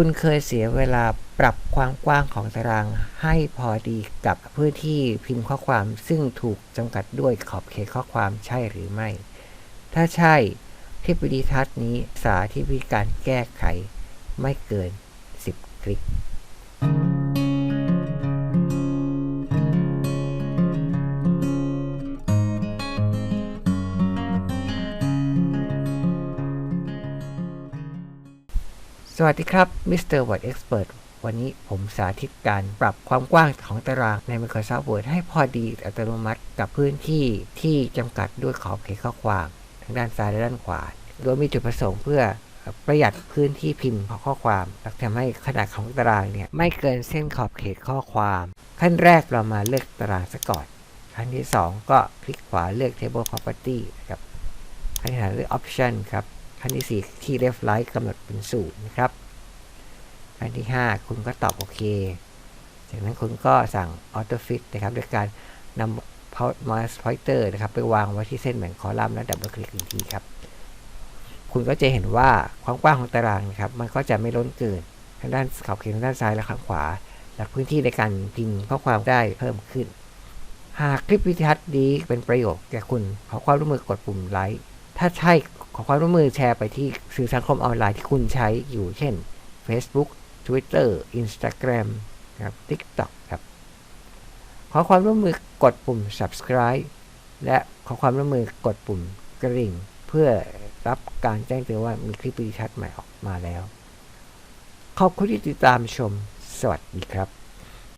คุณเคยเสียเวลาปรับความกว้างของตารางให้พอดีกับพื้นที่พิมพ์ข้อความซึ่งถูกจำกัดด้วยขอบเขตข้อความใช่หรือไม่ ถ้าใช่ทิปดีทัศน์นี้สาธิตวิธีการแก้ไขไม่เกิน 10 คลิก สวัสดีครับมิสเตอร์วอร์ดเอ็กซ์เพรวันนี้ผมสาธิตการปรับความกว้างของตารางใน Microsoft Word ให้พอดีอัตโนมัติกับพื้นที่ที่จำกัดด้วยขอบเขตข้อความทางด้านซ้ายและด้านขวา โดยมีจุดประสงค์เพื่อประหยัดพื้นที่พิมพ์ของข้อความและทำให้ขนาดของตารางเนี่ยไม่เกินเส้นขอบเขตข้อความ ขั้นแรกเรามาเลือกตารางซะก่อน ขั้นที่ 2 ก็คลิกขวาเลือก Table Property ครับขั้นที่3เลือก Option ครับ ขั้นที่ 4 ที่ left right กำหนดเป็นศูนย์นะครับขั้นที่ 5 คุณก็ตอบโอเค จากนั้นคุณก็สั่ง Auto Fit นะครับโดยการนำ mouse pointer นะครับ ไปวางไว้ที่เส้นแบ่งคอลัมน์แล้วดับเบิลคลิกอีกทีครับ คุณก็จะเห็นว่าความกว้างของตารางนะครับ มันก็จะไม่ล้นเกินทางด้านขอบเขตทางด้านซ้ายและข้างขวา และพื้นที่ในการพิมพ์ข้อความได้เพิ่มขึ้น หากคลิปวิดีทัศน์นี้เป็นประโยชน์แก่คุณ ขอความร่วมมือกดปุ่มไลค์ ถ้าใช่ ขอความร่วมมือแชร์ไปที่สื่อสังคมออนไลน์ที่คุณใช้อยู่เช่น Facebook Twitter Instagram นะครับ TikTok ครับ ขอความร่วมมือกดปุ่ม subscribe และขอความร่วมมือกดปุ่มกระดิ่ง เพื่อรับการแจ้งเตือนว่ามีคลิปวิดีทัศน์ใหม่ออกมาแล้ว ขอบคุณที่ติดตามชม สวัสดีครับ